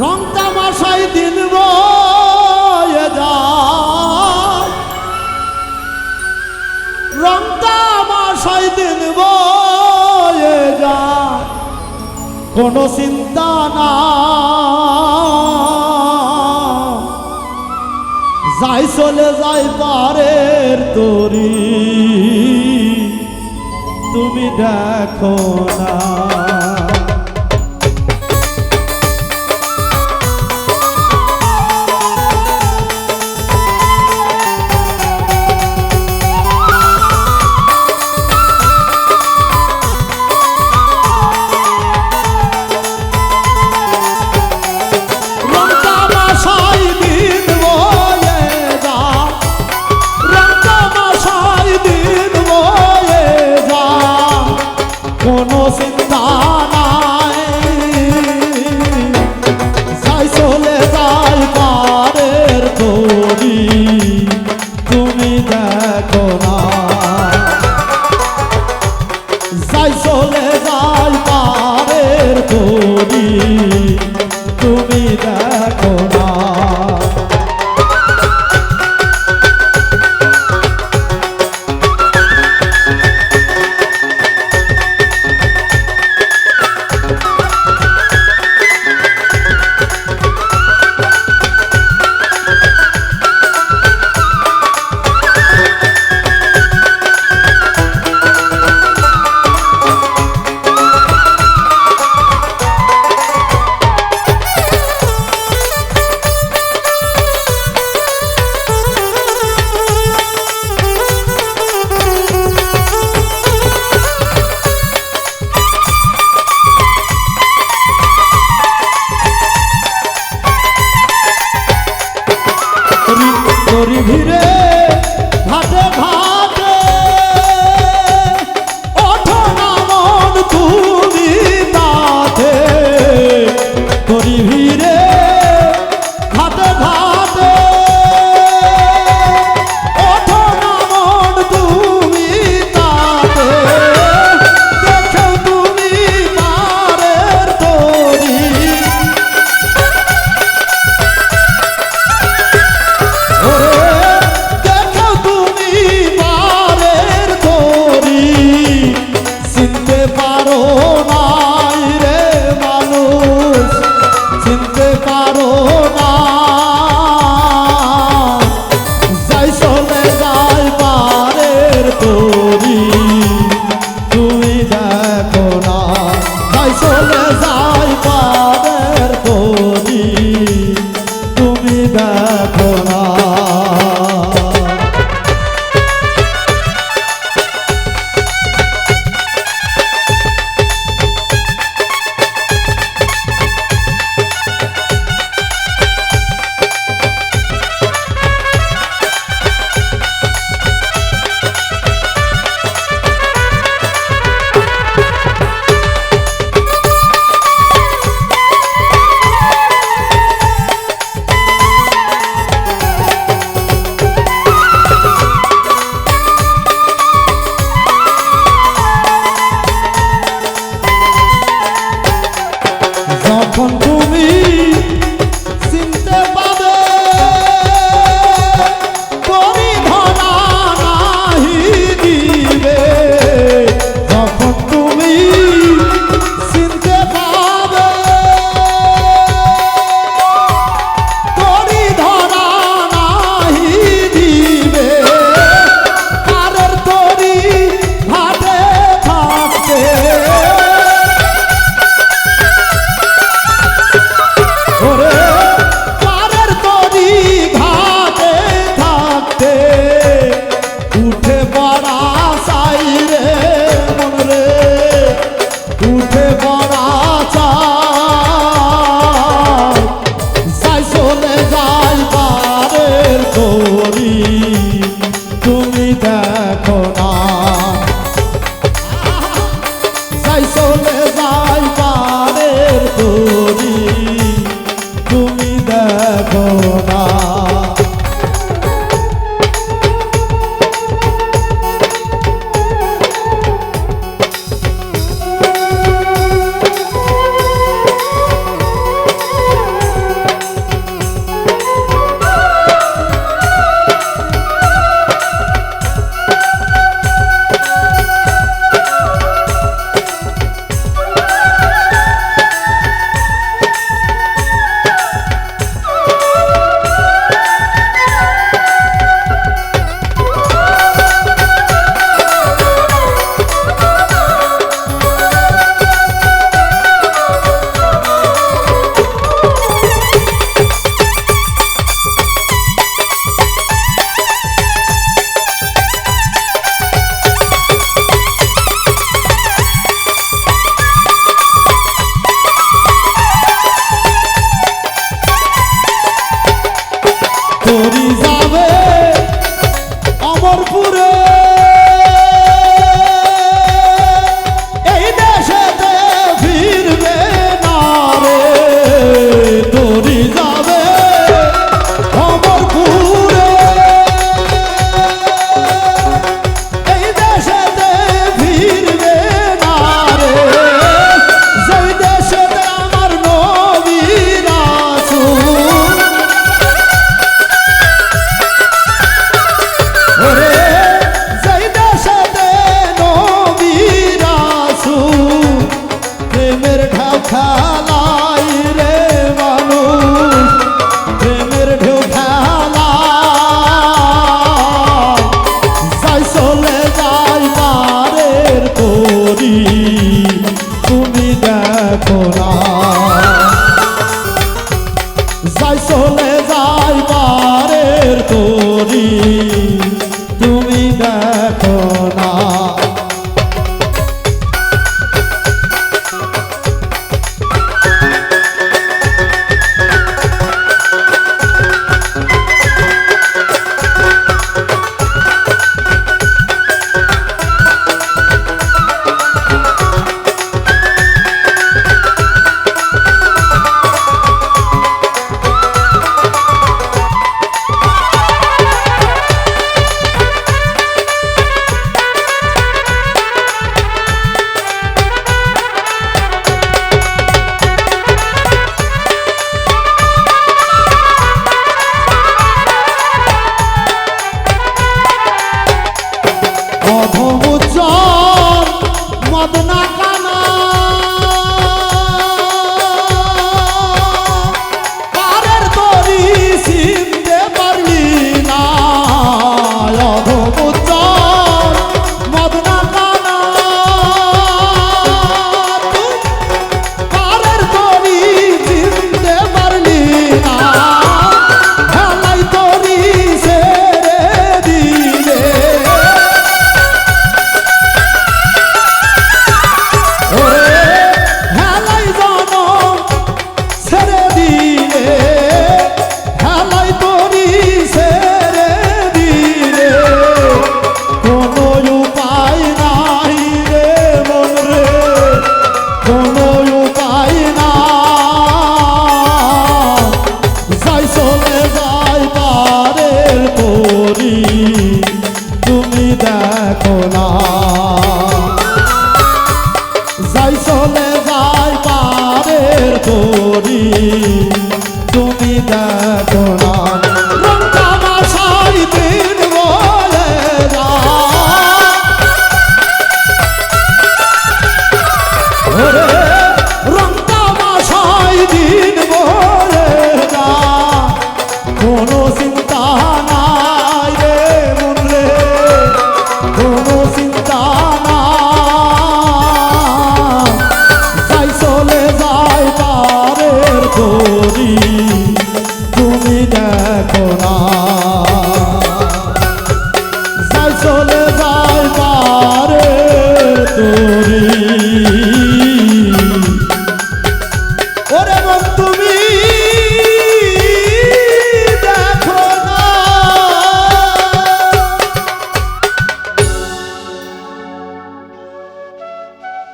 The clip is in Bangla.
রংটা মাসাই দিন রংটা মাসাই দিন যায়। কোনো চিন্তা না যাই চলে যাই পারে তরি, তুমি দেখো না। করি। খোদা না। যাই চলে যাই পারের তরি তুমি দেখো